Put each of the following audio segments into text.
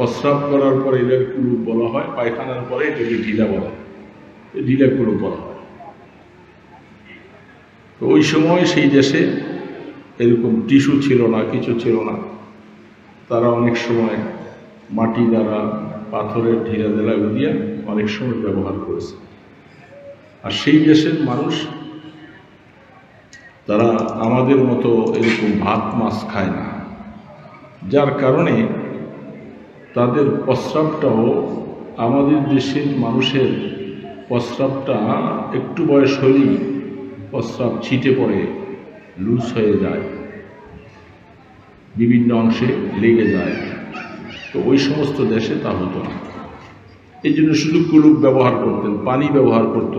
প্রস্রাব করার পরে এদের কুলুপ বলা হয়, পায়খানার পরে এটাকে ঢিলা বলা হয়। ঢিলা কুলুপ বলা হয়। তো ওই সময় সেই দেশে এরকম টিস্যু ছিল না, কিছু ছিল না। তারা অনেক সময় মাটি দ্বারা পাথরের ঢিলা দেলা দিয়ে অনেক সময় ব্যবহার করেছে। আর সেই দেশের মানুষ, তারা আমাদের মতো এরকম ভাত মাছ খায় না। যার কারণে তাদের প্রস্রাবটাও আমাদের দেশের মানুষের প্রস্রাবটা একটু বয়স হলেই প্রস্রাব ছিটে পড়ে, লুজ হয়ে যায়, বিভিন্ন অংশে লেগে যায়। তো ওই সমস্ত দেশে তা হতো না। এই জন্য শুধু কুলুপ ব্যবহার করতেন, পানি ব্যবহার করত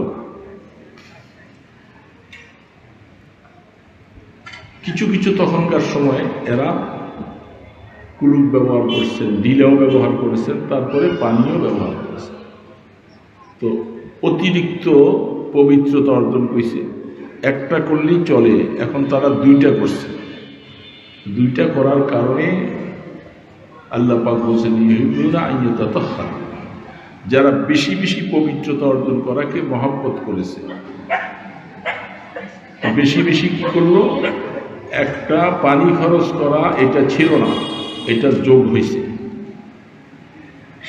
কিছু কিছু তখনকার সময় এরা কুলুপ ব্যবহার করছেন, ডিলাও ব্যবহার করেছেন, তারপরে পানিও ব্যবহার করেছেন। তো অতিরিক্ত পবিত্রতা অর্জন করেছে। একটা করলেই চলে, এখন তারা দুইটা করছে। দুইটা করার কারণে আল্লাহ পাক বলছেন যারা বেশি বেশি পবিত্রতা অর্জন করাকে মহাব্বত করেছে। বেশি বেশি কি করল? একটা পানি খরচ করা, এটা ছিল না। এটা যোগ হয়েছে।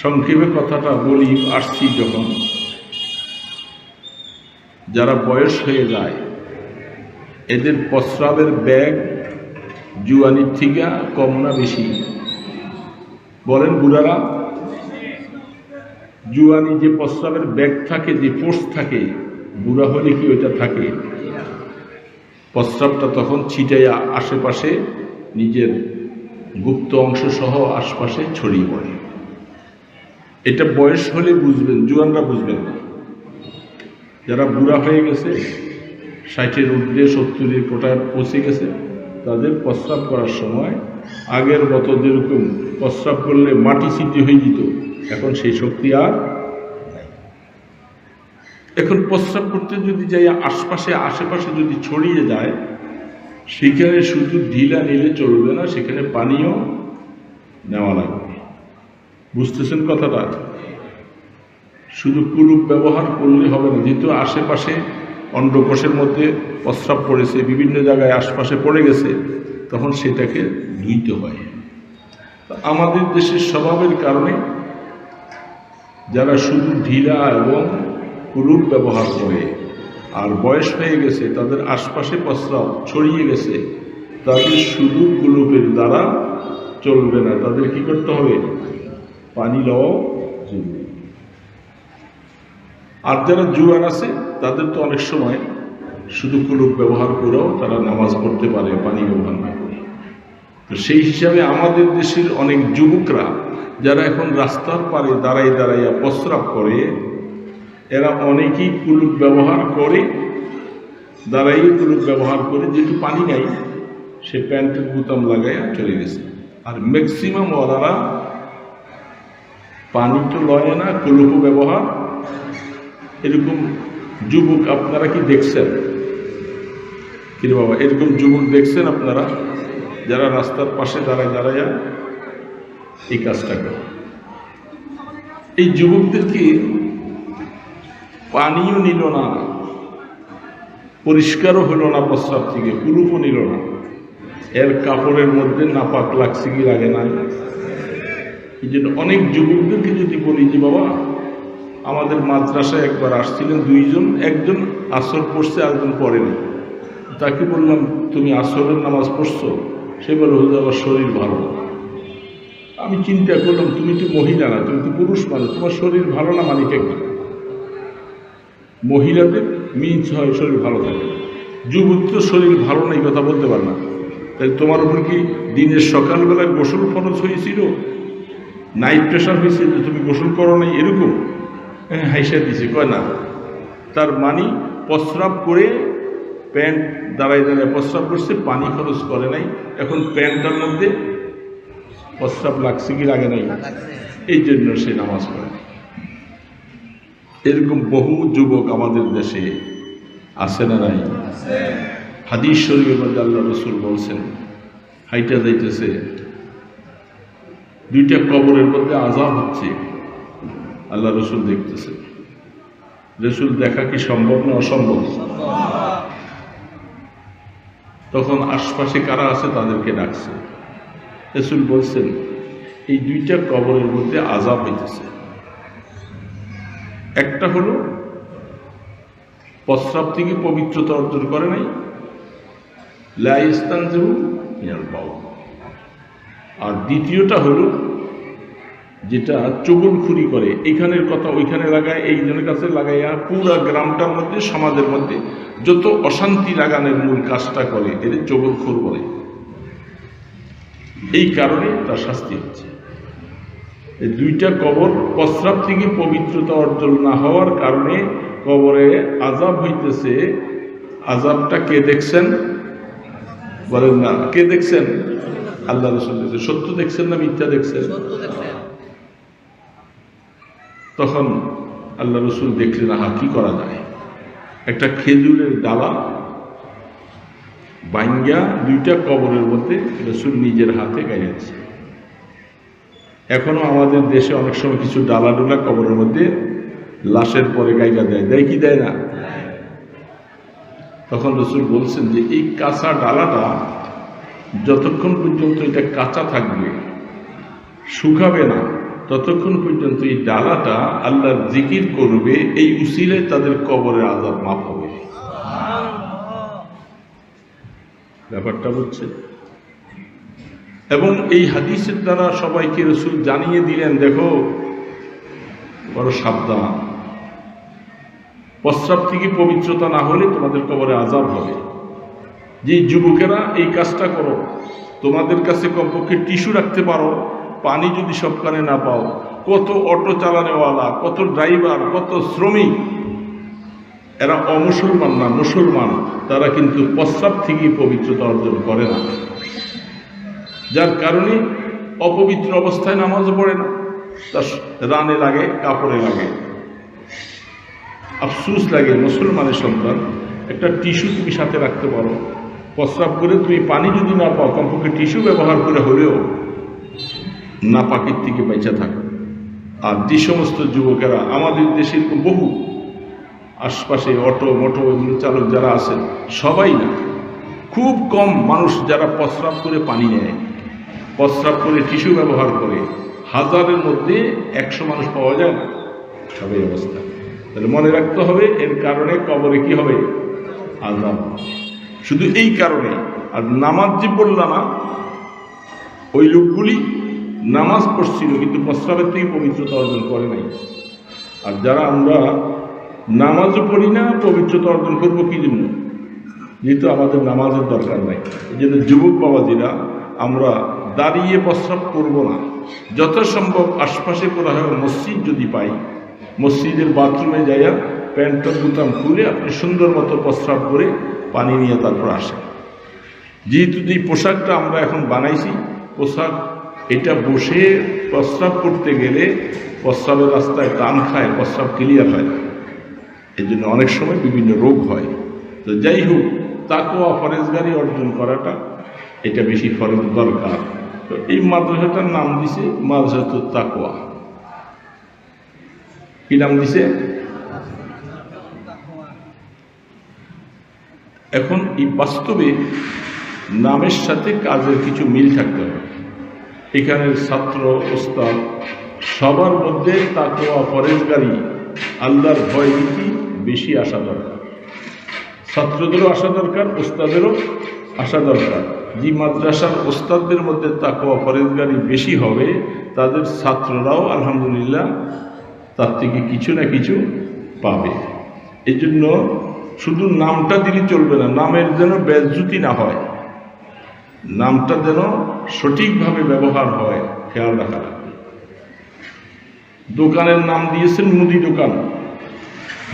সংক্ষেপে কথাটা বলি, আসছি যখন। যারা বয়স হয়ে যায়, এদের প্রস্রাবের ব্যাগ জুয়ানির থেকে কম না বেশি। বলেন বুড়ারা, জুয়ানি যে প্রস্রাবের ব্যাগ থাকে, যে ফোর্স থাকে, বুড়া হলে কি ওইটা থাকে? প্রস্রাবটা তখন ছিটাইয়া আশেপাশে নিজের গুপ্ত অংশ সহ আশপাশে ছড়িয়ে পড়ে। এটা বয়স হলে বুঝবেন, জুয়ানরা বুঝবেন না। যারা বুড়া হয়ে গেছে, ষাটের ঊর্ধ্বে, সত্তরের কোটায় পৌঁছে গেছে, তাদের প্রস্রাব করার সময় আগের মতো যেরকম প্রস্রাব করলে মাটি সিদ্ধি হয়ে যেত, এখন সেই শক্তি আর এখন প্রস্রাব করতে যদি যাই, আশপাশে, আশেপাশে যদি ছড়িয়ে যায় সেখানে শুধু ঢিলা নিলে চলবে না, সেখানে পানিও নেওয়া লাগবে। বুঝতেছেন কথাটা? শুধু কুলুপ ব্যবহার করলে হবে না, যেহেতু আশেপাশে অন্ডকোষের মধ্যে প্রস্রাব পড়েছে, বিভিন্ন জায়গায় আশপাশে পড়ে গেছে, তখন সেটাকে ধুইতে হয়। আমাদের দেশের স্বভাবের কারণে যারা শুধু ঢিলা এবং কুলুপ ব্যবহার করে আর বয়স হয়ে গেছে, তাদের আশপাশে প্রস্রাব ছড়িয়ে গেছে, তাদের শুধু কুলুপের দ্বারা চলবে না। তাদের কি করতে হবে? পানি লওয়াও জরুরি আর যারা জুয়ান আছে, তাদের তো অনেক সময় শুধু কুলুপ ব্যবহার করেও তারা নামাজ পড়তে পারে, পানি ব্যবহার না করে। তো সেই হিসাবে আমাদের দেশের অনেক যুবকরা, যারা এখন রাস্তার পারে দাঁড়াই দাঁড়াইয়া প্রস্রাব করে এরা অনেকেই কুলুপ ব্যবহার করে দাঁড়াই কুলুপ ব্যবহার করে, যেহেতু পানি নাই, সে প্যান্টের বোতাম লাগাইয়া চলে গেছে। আর ম্যাক্সিমাম ওনারা পানি তো লয় না, কুলুপও ব্যবহার। এরকম যুবক আপনারা কি দেখছেন? কিরে বাবা, এরকম যুবক দেখছেন আপনারা? যারা রাস্তার পাশে দাঁড়ায় দাঁড়াইয়া এই কাজটা করে। এই যুবকদেরকে পানিও নিল না, পরিষ্কারও হলো না প্রস্রাব থেকে কুরুপও নিল না। এর কাপড়ের মধ্যে নাপাক লাগছে কি লাগে না এই জন্য অনেক যুবকদেরকে যদি বলি যে, বাবা, আমাদের মাদ্রাসায় একবার আসছিলেন দুইজন, একজন আসর পড়ছে, আরেকজন পড়েনি তাকে বললাম, তুমি আসরের নামাজ পড়ছো? সে বলে হুজুর, আমার শরীর ভালো আমি চিন্তা করলাম, তুমি তো মহিলা না, তুমি তো পুরুষ মানুষ, তোমার শরীর ভালো না মানিকে কি মহিলাদের মিন্স হয় শরীর ভালো থাকে। যুবক তো শরীর ভালো নেই কথা বলতে পার না। তাই তোমার উপর কি দিনের সকালবেলায় গোসল ফরজ হয়েছিল? নাইট প্রেশার হয়েছে যে তুমি গোসল করো নাই এরকম? হ্যাঁ হাইসা দিছে কয় না? তার মানি প্রস্রাব করে প্যান্ট দাঁড়ায় দাঁড়ায় প্রস্রাব করছে পানি খরচ করে নাই। এখন প্যান্টটার মধ্যে প্রস্রাব লাগছে কি লাগে নাই? এই জন্য সে নামাজ পড়ে। এরকম বহু যুবক আমাদের দেশে আছে না নাই? হাদিস শরীফের মধ্যে আল্লাহ রসুল বলছেন, হাইটা যাইতেছে, দুইটা কবরের মধ্যে আজাব হচ্ছে। আল্লাহ রসুল দেখতেছে। রসুল দেখা কি সম্ভব না অসম্ভব? তখন আশপাশে কারা আছে তাদেরকে ডাকছে। রসুল বলছেন, এই দুইটা কবরের মধ্যে আজাব হইতেছে। একটা হলো প্রস্রাব থেকে পবিত্রতা অর্জন করে নাই লাইস্তান যেউ আর দ্বিতীয়টা হলো, যেটা চগলখুরি করে এইখানের কথা ওইখানে লাগায়, এইজনের কাছে লাগাইয়া পুরা গ্রামটার মধ্যে, সমাজের মধ্যে যত অশান্তি লাগানোর মূল কাজটা করে, এদের চগলখুর বলে। এই কারণে তার শাস্তি হচ্ছে। দুইটা কবর প্রস্রাব থেকে পবিত্রতা অর্জন না হওয়ার কারণে কবরে আজাব হইতেছে। আজাবটা কে দেখছেন? বলেন না কে দেখছেন? আল্লাহ রসুল দেখছেন। সত্য দেখছেন না মিথ্যা দেখছেন? তখন আল্লাহ রসুল দেখলেন আহা কি করা যায়? একটা খেজুরের ডালা বাইঙ্গা দুইটা কবরের মধ্যে রসুল নিজের হাতে গাইয়াছে এখনও আমাদের দেশে অনেক সময় কিছু ডালা ডোলা কবরের মধ্যে লাশের পরে গাইগা দেয়। দেয় কি দেয় না? তখন রসুল বলছেন যে, এই কাঁচা ডালাটা যতক্ষণ পর্যন্ত এটা কাঁচা থাকবে, শুকাবে না, ততক্ষণ পর্যন্ত এই ডালাটা আল্লাহর জিকির করবে, এই উসিলে তাদের কবরের আজাব মাফ হবে। ব্যাপারটা বলছে এবং এই হাদিসের দ্বারা সবাইকে রসুল জানিয়ে দিলেন, দেখো, বড় সাবধান। প্রস্রাব থেকে পবিত্রতা না হলে তোমাদের কবরে আজাব হবে। যে যুবকেরা এই কাজটা করো, তোমাদের কাছে কমপক্ষে টিস্যু রাখতে পারো, পানি যদি সবখানে না পাও। কত অটো চালানেওয়ালা, কত ড্রাইভার, কত শ্রমিক, এরা অমুসলমান না মুসলমান, তারা কিন্তু প্রস্রাব থেকে পবিত্রতা অর্জন করে না। যার কারণে অপবিত্র অবস্থায় নামাজও পড়ে না। তার রানে লাগে, কাপড়ে লাগে। আফসুস লাগে, মুসলমানের সন্তান, একটা টিস্যু তুমি সাথে রাখতে পারো। প্রস্রাব করে তুমি পানি যদি না পাও, কমপক্ষে টিস্যু ব্যবহার করে হলেও না পাখির থেকে বেঁচে থাকো। আর যে সমস্ত যুবকেরা, আমাদের দেশের বহু আশপাশে অটো, মোটো চালক যারা আছেন, সবাই না, খুব কম মানুষ যারা প্রস্রাব করে পানি নেয়। প্রস্রাব করে টিস্যু ব্যবহার করে হাজারের মধ্যে একশো মানুষ পাওয়া যায় না। সবাই অবস্থা। তাহলে মনে রাখতে হবে, এর কারণে কবরে কি হবে? আজাব শুধু এই কারণে। আর নামাজ যে পড়লাম না, ওই লোকগুলি নামাজ পড়ছিল, কিন্তু প্রস্রাবের থেকে পবিত্রতা অর্জন করে নাই। আর যারা আমরা নামাজও পড়ি না, পবিত্রতা অর্জন করব কি জন্য? যেহেতু আমাদের নামাজের দরকার নাই। এই জন্য যুবক বাবাজিরা আমরা দাঁড়িয়ে প্রস্রাব করব না। যত সম্ভব আশপাশে করা হয় মসজিদ যদি পাই। মসজিদের বাথরুমে যাইয়া প্যান্টের বুতাম খুলে আপনি সুন্দর মতো প্রস্রাব করে পানি নিয়ে তারপর আসেন। যেহেতু যে পোশাকটা আমরা এখন বানাইছি, পোশাক এটা বসে প্রস্রাব করতে গেলে প্রস্রাবের রাস্তায় টান খায়, প্রস্রাব ক্লিয়ার হয়। এই জন্য অনেক সময় বিভিন্ন রোগ হয়। তো যাই হোক তাকোয়া ফরেজগারি অর্জন করাটা এটা বেশি ফরজ দরকার। তো এই মাদ্রাসাটার নাম দিছে মাদ্রাসাত তাকোয়া কি নাম দিছে? এখন এই বাস্তবে নামের সাথে কাজের কিছু মিল থাকতে হবে। এখানের ছাত্র, ওস্তাদ, সবার মধ্যে তাকোয়া ফরেজগারি আল্লাহর ভয় নীতি বেশি আসা দরকার। ছাত্রদেরও আসা দরকার, ওস্তাদেরও আসা দরকার। যে মাদ্রাসার ওস্তাদদের মধ্যে তাকোয়া ফরেজগারি বেশি হবে, তাদের ছাত্ররাও আলহামদুলিল্লাহ তার থেকে কিছু না কিছু পাবে। এই জন্য শুধু নামটা দিলে চলবে না, নামের যেন বেজ্জুতি না হয়, নামটা যেন সঠিকভাবে ব্যবহার হয়, খেয়াল রাখা লাগবে। দোকানের নাম দিয়েছেন মুদি দোকান।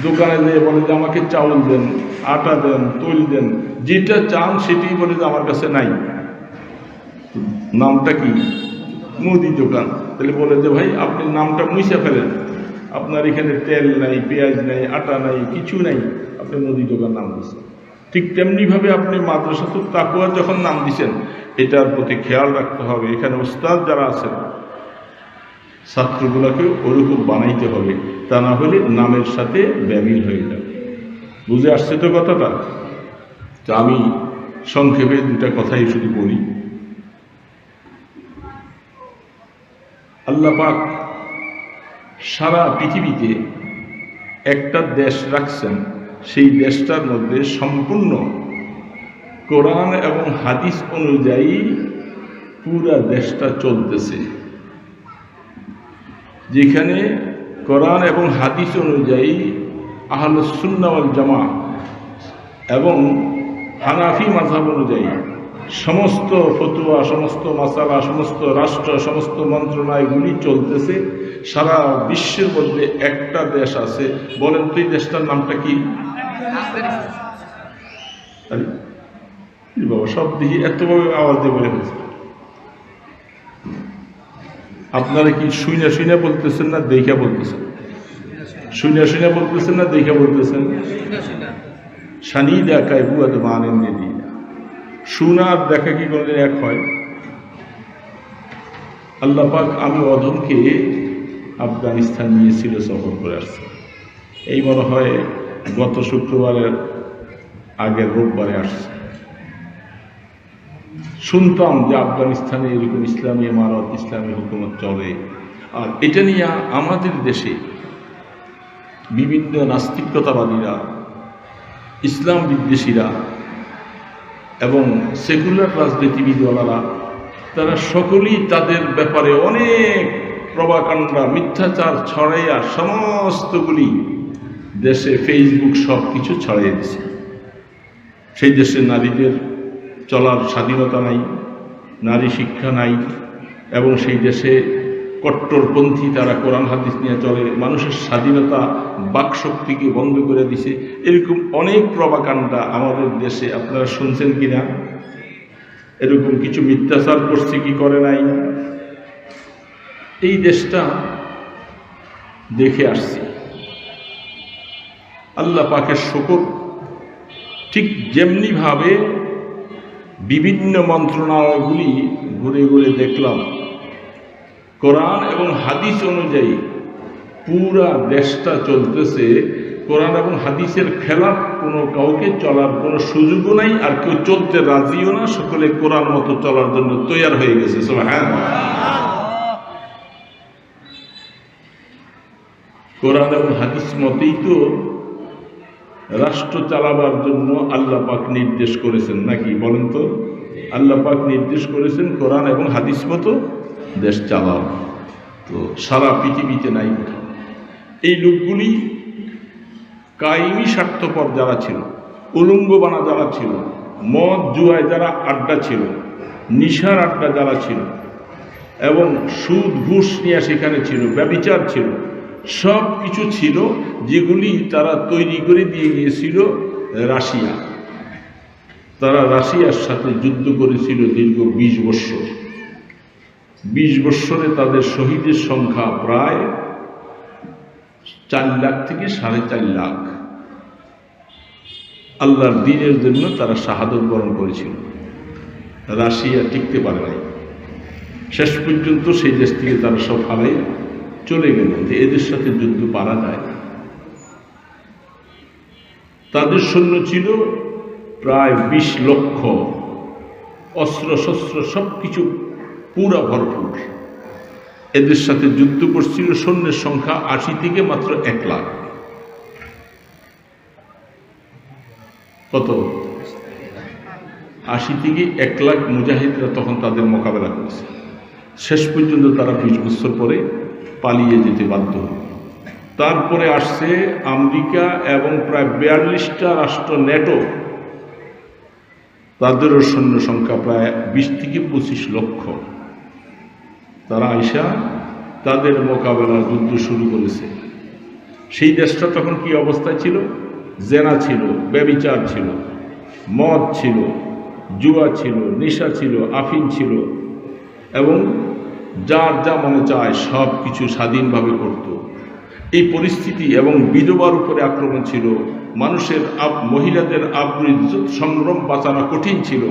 দোকানে যেয়ে বলে যে আমাকে চাউল দেন, আটা দেন, তৈল দেন, যেটা চান সেটি বলে যে আমার কাছে নাই। নামটা কি? মুদি দোকান। তাহলে বলে যে ভাই, আপনি নামটা মুছে ফেলেন। আপনার এখানে তেল নাই, পেঁয়াজ নাই, আটা নাই, কিছু নাই। আপনি মুদি দোকান নাম দিচ্ছেন ঠিক তেমনিভাবে আপনি মাদ্রাসাতুর তাকুয়া যখন নাম দিছেন এটার প্রতি খেয়াল রাখতে হবে। এখানে উস্তাদ যারা আছেন, ছাত্রগুলোকে ওরকম বানাইতে হবে। তা না হলে নামের সাথে ব্যামিল হয়ে যাবে। বুঝে আসছে তো কথাটা? তো আমি সংক্ষেপে দুটা কথাই শুধু বলি। আল্লাহ পাক সারা পৃথিবীতে একটা দেশ রাখছেন। সেই দেশটার মধ্যে সম্পূর্ণ কোরআন এবং হাদিস অনুযায়ী পুরা দেশটা চলতেছে। যেখানে কোরআন এবং হাদিস অনুযায়ী আহলুসুন্নাওয়াল জামা এবং হানাফি মাঝাব অনুযায়ী সমস্ত ফতুয়া, সমস্ত মাসালা, সমস্ত রাষ্ট্র, সমস্ত মন্ত্রণালয়গুলি চলতেছে। সারা বিশ্বের মধ্যে একটা দেশ আছে। বলেন তো এই দেশটার নামটা কি? বাবা, সব দিকে এতভাবে আওয়াজ দিয়ে বলে ফেলছে। আপনারা কি শুইনা শুইনা বলতেছেন না দেখা বলতেছেন? শুইনা শুইনা বলতেছেন না দেখা বলতেছেন? সানি দেখায় বুয়াদ মানেন শুনা আর দেখা কি কোনোদিন এক হয়? আল্লাহ পাক আমি অধমকে আফগানিস্তান নিয়েছিল সফর করে আসছে। এই মনে হয় গত শুক্রবারের আগের রোববারে আসছে। শুনতাম যে আফগানিস্তানে এরকম ইসলামী ইমারত, ইসলামী হুকুমত চলে। আর এটা নিয়ে আমাদের দেশে বিভিন্ন নাস্তিকতাবাদীরা, ইসলাম বিদ্বেষীরা এবং সেকুলার রাজনীতিবিদওয়ালারা তারা সকলেই তাদের ব্যাপারে অনেক প্রবাকাণ্ডা, মিথ্যাচার ছড়াইয়া সমস্তগুলি দেশে ফেসবুক সব কিছু ছড়াইয়ে দিছে। সেই দেশে নারীদের চলার স্বাধীনতা নাই, নারী শিক্ষা নাই, এবং সেই দেশে কট্টরপন্থী তারা কোরআন হাদিস নিয়ে চলে, মানুষের স্বাধীনতা বাকশক্তিকে বন্ধ করে দিছে। এরকম অনেক প্রবাকাণ্ডা আমাদের দেশে, আপনারা শুনছেন কি না এরকম কিছু মিথ্যাচার করছে কি করে নাই? এই দেশটা দেখে আসছি। আল্লাহ পাকের শকর ঠিক যেমনিভাবে বিভিন্ন মন্ত্রণালয়গুলি ঘুরে ঘুরে দেখলাম। কোরআন এবং হাদিস অনুযায়ী পুরা দেশটা চলতেছে। কোরআন এবং হাদিসের খেলার কোনো কাউকে চলার কোনো সুযোগও নাই, আর কেউ চলতে রাজিও না। সকলে কোরআন মতো চলার জন্য তৈয়ার হয়ে গেছে। হ্যাঁ কোরআন এবং হাদিস মতেই তো রাষ্ট্র চালাবার জন্য আল্লাহ পাক নির্দেশ করেছেন নাকি বলেন তো? আল্লাহ পাক নির্দেশ করেছেন কোরআন এবং হাদিস মতো দেশ চালাও। তো সারা পৃথিবীতে নাই এই লোকগুলি কায়েমি স্বার্থপর যারা ছিল উলঙ্গবানা যারা ছিল, মদ জুয়ায় যারা আড্ডা ছিল, নিশার আড্ডা যারা ছিল, এবং সুদ ঘুষ নিয়ে সেখানে ছিল, ব্যবিচার ছিল সব কিছু ছিল যেগুলি তারা তৈরি করে দিয়ে গিয়েছিল রাশিয়া। তারা রাশিয়ার সাথে যুদ্ধ করেছিল দীর্ঘ বিশ বৎসর। বিশ বৎসরে তাদের শহীদের সংখ্যা প্রায় চার লাখ থেকে সাড়ে চার লাখ। আল্লাহর দিনের জন্য তারা শাহাদত বরণ করেছিল। রাশিয়া টিকতে পারে নাই। শেষ পর্যন্ত সেই দেশ থেকে তারা সব হারাই চলে গেল যে এদের সাথে যুদ্ধ পারা যায় না। তাদের সৈন্য ছিল প্রায় বিশ লক্ষ। অস্ত্র, শস্ত্র সব কিছু পুরা ভরপুর। এদের সাথে যুদ্ধ করছিল সৈন্যের সংখ্যা আশি থেকে মাত্র এক লাখ। কত? আশি থেকে এক লাখ মুজাহিদরা তখন তাদের মোকাবেলা করেছে। শেষ পর্যন্ত তারা বিশ বছর পরে পালিয়ে যেতে বাধ্য তারপরে আসছে আমেরিকা এবং প্রায় বিয়াল্লিশটা রাষ্ট্র নেটো তাদেরও সৈন্য সংখ্যা প্রায় বিশ থেকে পঁচিশ লক্ষ। তারা আইসা তাদের মোকাবেলার যুদ্ধ শুরু করেছে। সেই দেশটা তখন কি অবস্থায় ছিল? জেনা ছিল ব্যবিচার ছিল, মদ ছিল, জুয়া ছিল, নেশা ছিল আফিন ছিল এবং যার যা মনে চায় সব কিছু স্বাধীনভাবে করত। এই পরিস্থিতি এবং বিধবার উপরে আক্রমণ ছিল। মানুষের আপ মহিলাদের ইজ্জত সংগ্রাম বাঁচানো কঠিন ছিল।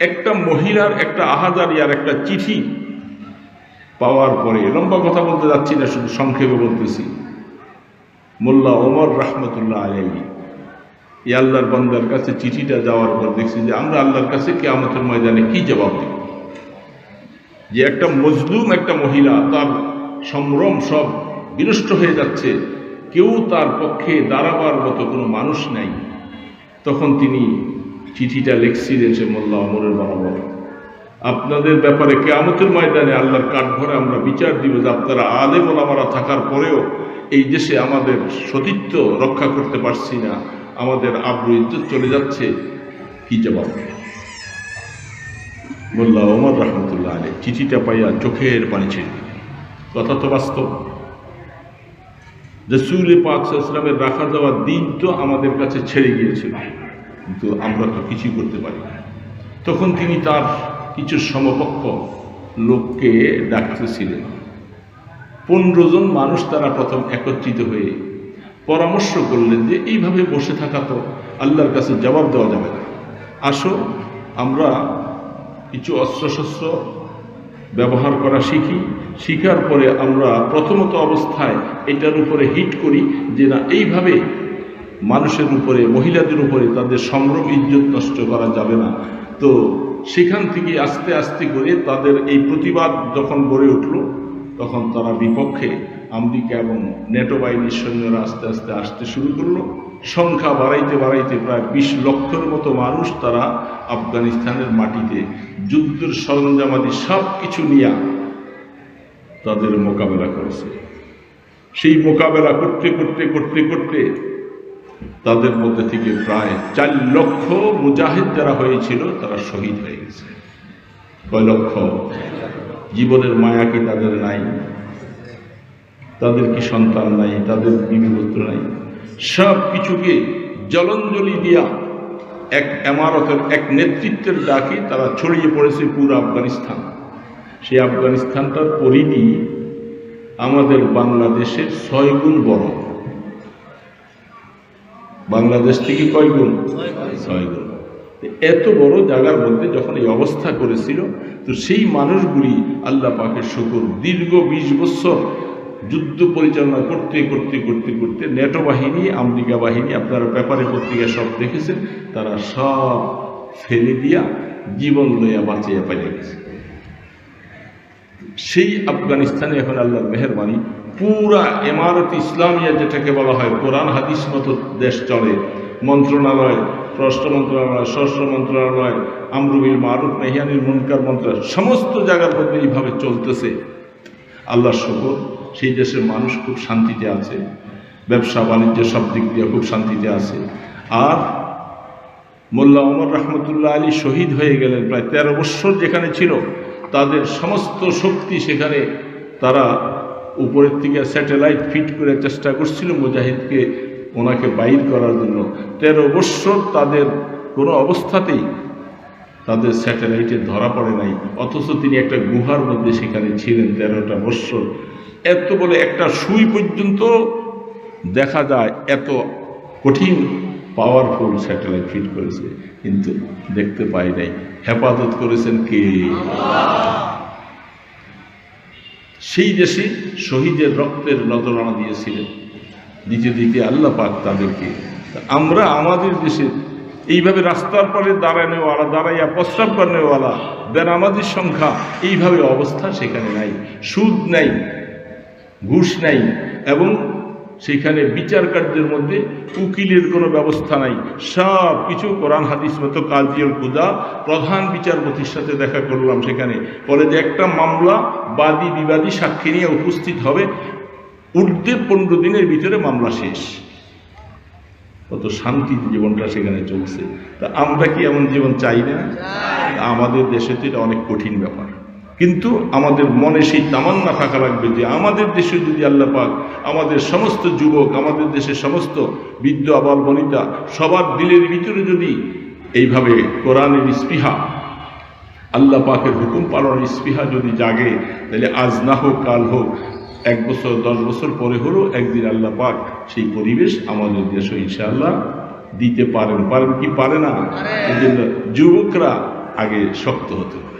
একটা মহিলার একটা আহাজারি আর একটা চিঠি পাওয়ার পরে, লম্বা কথা বলতে যাচ্ছি না, শুধু সংক্ষেপে বলতেছি। মোল্লা ওমর রহমতুল্লাহ আলাই এই আল্লাহর বান্দার কাছে চিঠিটা যাওয়ার পর দেখছি যে আমরা আল্লাহর কাছে কেয়ামতের ময়দানে কি জবাব দেব? যে একটা মজলুম একটা মহিলা, তার সম্ভ্রম সব বিনষ্ট হয়ে যাচ্ছে। কেউ তার পক্ষে দাঁড়াবার মতো কোনো মানুষ নাই। তখন তিনি চিঠিটা লিখছিলেন সে মোল্লা অমরের বরাবর আপনাদের ব্যাপারে কেয়ামতের ময়দানে আল্লাহর কাঠঘরে আমরা বিচার দিব যে, আপনারা আলেম ওলামারা থাকার পরেও এই দেশে আমাদের সতীত্ব রক্ষা করতে পারছি না। আমাদের আব্রু ইজ্জত চলে যাচ্ছে। কি জবাব? মোল্লা ওমর রহমতুল্লাহ আলী চিঠিটা পাইয়া চোখের পানি ছেড়ে কথা তো বাস্তব। রসুল পাক ইসলামের রাখা যাওয়ার দিন তো আমাদের কাছে ছেড়ে গিয়েছিল, কিন্তু আমরা তো কিছুই করতে পারি না। তখন তিনি তার কিছু সমপক্ষ লোককে ডাকতেছিলেন। পনেরো জন মানুষ তারা প্রথম একত্রিত হয়ে পরামর্শ করলেন যে, এইভাবে বসে থাকা তো আল্লাহর কাছে জবাব দেওয়া যাবে না। আসো, আমরা কিছু অস্ত্রশস্ত্র ব্যবহার করা শিখি। শিখার পরে আমরা প্রথমত অবস্থায় এটার উপরে হিট করি যে না, এইভাবে মানুষের উপরে, মহিলাদের উপরে তাদের সম্ভ্রম, ইজ্জত নষ্ট করা যাবে না। তো সেখান থেকে আস্তে আস্তে করে তাদের এই প্রতিবাদ যখন গড়ে উঠল, তখন তারা বিপক্ষে আমেরিকা এবং নেটো বাহিনীর সৈন্যরা আস্তে আস্তে আসতে শুরু করল। সংখ্যা বাড়াইতে বাড়াইতে প্রায় বিশ লক্ষের মতো মানুষ তারা আফগানিস্তানের মাটিতে যুদ্ধের সরঞ্জামাদি সব কিছু নিয়ে তাদের মোকাবেলা করেছে। সেই মোকাবেলা করতে করতে করতে করতে তাদের মধ্যে থেকে প্রায় চার লক্ষ মুজাহিদ যারা হয়েছিল তারা শহীদ হয়ে গেছে। কয় লক্ষ? জীবনের মায়া কি তাদের নাই? তাদের কি সন্তান নাই? তাদের বিবিপুত্র নাই? সব কিছুকে জলঞ্জলি দিয়া এক এমারতের এক নেতৃত্বের ডাকে তারা ছড়িয়ে পড়েছে পুরো আফগানিস্তান। সেই আফগানিস্তানটার পরিধি আমাদের বাংলাদেশের ছয় গুণ বড়। বাংলাদেশ থেকে কয় গুণ? ছয় গুণ। এত বড় জায়গার মধ্যে যখন এই অবস্থা করেছিল, তো সেই মানুষগুলি আল্লাহ পাকের শুকুর। দীর্ঘ বিশ বছর যুদ্ধ পরিচালনা করতে করতে করতে করতে নেটো বাহিনী, আমেরিকা বাহিনী, আপনারা পেপারে পত্রিকা সব দেখেছেন, তারা সব ফেলে দিয়া জীবন লইয়া বাঁচিয়া পাইয়া গেছে। সেই আফগানিস্তানে এখন আল্লাহর মেহরবানি, পুরা এমারত ইসলামিয়া যেটাকে বলা হয়, কোরআন, হাদিস মতো দেশ চলে, মন্ত্রণালয়, পররাষ্ট্র মন্ত্রণালয়, স্বরাষ্ট্র মন্ত্রণালয়, আমরুবিল মারুফ মেহিয়ানির মুনকার মন্ত্রণালয়, সমস্ত জায়গার মধ্যে এইভাবে চলতেছে। আল্লাহ শুকর। সেই দেশের মানুষ খুব শান্তিতে আছে, ব্যবসা, বাণিজ্য, সব দিক দিয়ে খুব শান্তিতে আছে। আর মোল্লা ওমর রহমতুল্লাহ আলী শহীদ হয়ে গেলেন প্রায় তেরো বৎসর যেখানে ছিল, তাদের সমস্ত শক্তি সেখানে তারা উপরের থেকে স্যাটেলাইট ফিট করে চেষ্টা করছিল মুজাহিদকে ওনাকে বাইর করার জন্য। তেরো বৎসর তাদের কোনো অবস্থাতেই তাদের স্যাটেলাইটে ধরা পড়ে নাই, অথচ তিনি একটা গুহার মধ্যে সেখানে ছিলেন তেরোটা বৎসর এত বলে একটা সুই পর্যন্ত দেখা যায়, এত কঠিন পাওয়ারফুল স্যাটেলাইট ফিট করেছে, কিন্তু দেখতে পাই নাই। হেফাজত করেছেন কে? সেই দেশে শহীদের রক্তের নজরানা দিয়েছিলেন। নিজে দিকে আল্লাহ পাক তাদেরকে। আমরা আমাদের দেশে এইভাবে রাস্তার পরে দাঁড়ানোওয়ালা, দাঁড়াইয়া প্রস্তাব করানোওয়ালা, বেনামাজির সংখ্যা, এইভাবে অবস্থা সেখানে নাই। সুদ নাই। ঘুষ নাই এবং সেখানে বিচার কার্যের মধ্যে উকিলের কোনো ব্যবস্থা নাই। সব কিছু কোরআন, হাদিস মতো কাজিউল কুদা প্রধান বিচারপতির সাথে দেখা করলাম সেখানে। বলে যে একটা মামলা বাদী বিবাদী সাক্ষী নিয়ে উপস্থিত হবে, ঊর্ধ্বে পনেরো দিনের ভিতরে মামলা শেষ। কত শান্তির জীবনটা সেখানে চলছে। তা আমরা কি এমন জীবন চাই না? আমাদের দেশে তো এটা অনেক কঠিন ব্যাপার। কিন্তু আমাদের মনে সেই তামান্না থাকা লাগবে যে আমাদের দেশে যদি আল্লাহ পাক আমাদের সমস্ত যুবক আমাদের দেশের সমস্ত বৃদ্ধ আবাল বনিতা সবার দিলের ভিতরে যদি এইভাবে কোরআনের স্পৃহা আল্লাহ পাকের হুকুম পালনের স্পৃহা যদি জাগে তাহলে আজ না হোক কাল হোক এক বছর দশ বছর পরে হলেও একদিন আল্লাহ পাক সেই পরিবেশ আমাদের দেশে ইনশাআল্লাহ দিতে পারেন। পারেন কি পারে না? এই জন্য যুবকরা আগে শক্ত হতে হবে।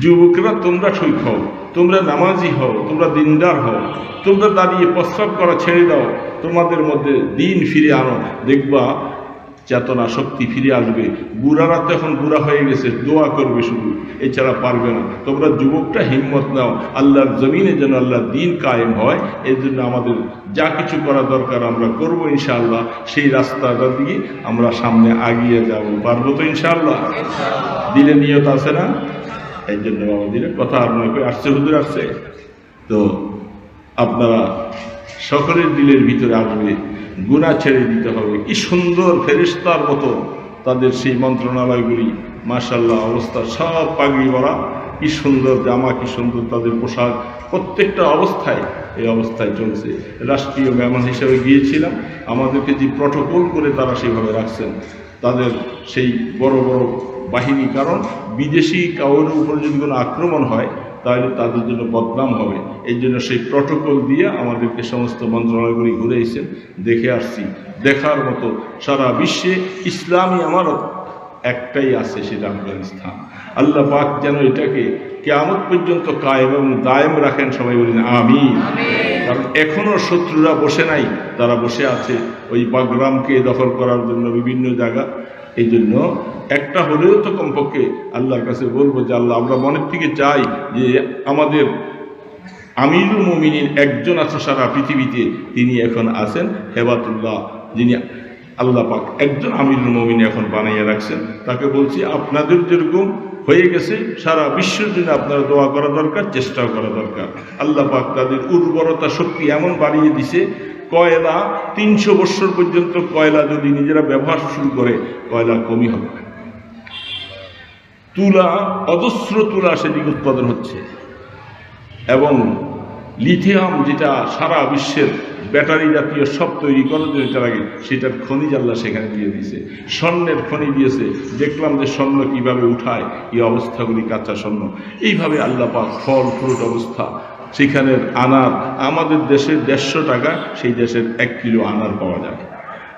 যুবকরা, তোমরা ঠিক হও, তোমরা নামাজি হও, তোমরা দিনদার হও, তোমরা দাঁড়িয়ে প্রস্রাব করা ছেড়ে দাও, তোমাদের মধ্যে দিন ফিরে আনো। দেখবা চেতনা শক্তি ফিরে আসবে। বুড়ারা তো এখন বুড়া হয়ে গেছে, দোয়া করবে শুধু, এছাড়া পারবে না। তোমরা যুবকটা হিম্মত নাও, আল্লাহর জমিনে যেন আল্লাহ দিন কায়েম হয় এই জন্য আমাদের যা কিছু করা দরকার আমরা করব ইনশাআল্লাহ। সেই রাস্তাটা দিয়ে আমরা সামনে আগিয়ে যাব। পারব তো ইনশাআল্লাহ? দিলে নিয়ত আছে না? এই জন্য বাবা দিলে কথা আর নয় কই আসছে, হুজুর আসছে। তো আপনারা সকলের দিলের ভিতরে আসবে গুণা ছেড়ে দিতে হবে। কি সুন্দর ফেরিস্তার মতো তাদের সেই মন্ত্রণালয়গুলি মাশাল্লাহ অবস্থা সব পাগড়ি ভরা কি সুন্দর জামা, কি সুন্দর তাদের পোশাক। প্রত্যেকটা অবস্থায় এই অবস্থায় চলছে। রাষ্ট্রীয় মেহমান হিসেবে গিয়েছিলাম। আমাদেরকে যে প্রটোকল করে তারা সেভাবে রাখছেন। তাদের সেই বড় বড় বাহিনী কারণ বিদেশি কাউর উপর যদি কোনো আক্রমণ হয় তাহলে তাদের জন্য বদনাম হবে। এই জন্য সেই প্রটোকল দিয়ে আমাদেরকে সমস্ত মন্ত্রণালয়গুলি ঘুরে এসেছেন দেখে আসছি। দেখার মতো সারা বিশ্বে ইসলামী আমারত একটাই আছে সেটা আফগানিস্তান। আল্লাহ পাক যেন এটাকে কেয়ামত পর্যন্ত কায়েম এবং দায়েম রাখেন সবাই বলেন আমি কারণ এখনও শত্রুরা বসে নাই তারা বসে আছে ওই বাগরামকে দখল করার জন্য বিভিন্ন জায়গা। এই জন্য একটা হলেও তো কমপক্ষে আল্লাহর কাছে বলব যে আল্লাহ, আমরা মনের থেকে চাই যে আমাদের আমিরুল মমিনীর একজন আছে সারা পৃথিবীতে, তিনি এখন আছেন হেবাতুল্লাহ, যিনি আল্লাহ পাক একজন আমিরুল মমিন এখন বানাইয়া রাখছেন। তাকে বলছি, আপনাদের যেরকম হয়ে গেছে, সারা বিশ্বের জন্য আপনারা দোয়া করা দরকার, চেষ্টাও করা দরকার। আল্লাহ পাক তাদের উর্বরতা শক্তি এমন বাড়িয়ে দিছে কয়লা, তিনশো বৎসর পর্যন্ত কয়লা যদি নিজেরা ব্যবহার শুরু করে, কয়লা কমই হবে। তুলা, অজস্র তুলা সেদিকে উৎপাদন হচ্ছে। এবং লিথিয়াম যেটা সারা বিশ্বের ব্যাটারি জাতীয় সব তৈরি করার জন্য যেটা লাগে সেটার খনিজ আল্লাহ সেখানে দিয়ে দিয়েছে। স্বর্ণের খনি দিয়েছে। দেখলাম যে স্বর্ণ কীভাবে উঠায়, এই অবস্থাগুলি কাঁচা স্বর্ণ। এইভাবে আল্লাহ পাক ফল, ফ্রুট অবস্থা সেখানের আনার, আমাদের দেশে দেড়শো টাকা, সেই দেশের এক কিলো আনার পাওয়া যায়।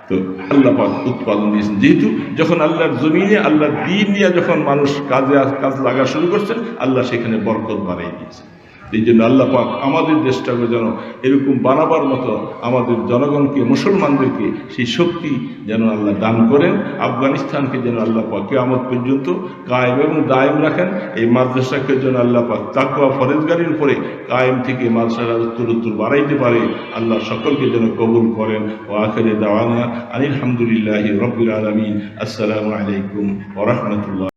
তো আল্লাহ উৎপাদন দিয়েছেন। যেহেতু যখন আল্লাহর জমিনে, আল্লাহর দিন নিয়ে যখন মানুষ কাজে, কাজ লাগা শুরু করছেন, আল্লাহ সেখানে বরকত বাড়াই দিয়েছে এই জন্য আল্লাহ পাক আমাদের দেশটাকে যেন এরকম বানাবার মতো আমাদের জনগণকে, মুসলমানদেরকে সেই শক্তি যেন আল্লাহ দান করেন। আফগানিস্তানকে যেন আল্লাহ পাক কেয়ামত পর্যন্ত কায়েম এবং দায়েম রাখেন। এই মাদ্রাসাকে যেন আল্লাহ পাক তাকুয়া ফরেজগারির উপরে কায়েম থেকে উত্তর উত্তর বাড়াইতে পারে। আল্লাহ সকলকে যেন কবুল করেন। ও আখেরে দাওয়ানা আলহামদুলিল্লাহ রবিল আলমিন। আসসালামু আলাইকুম ওরহমতুল্লাহ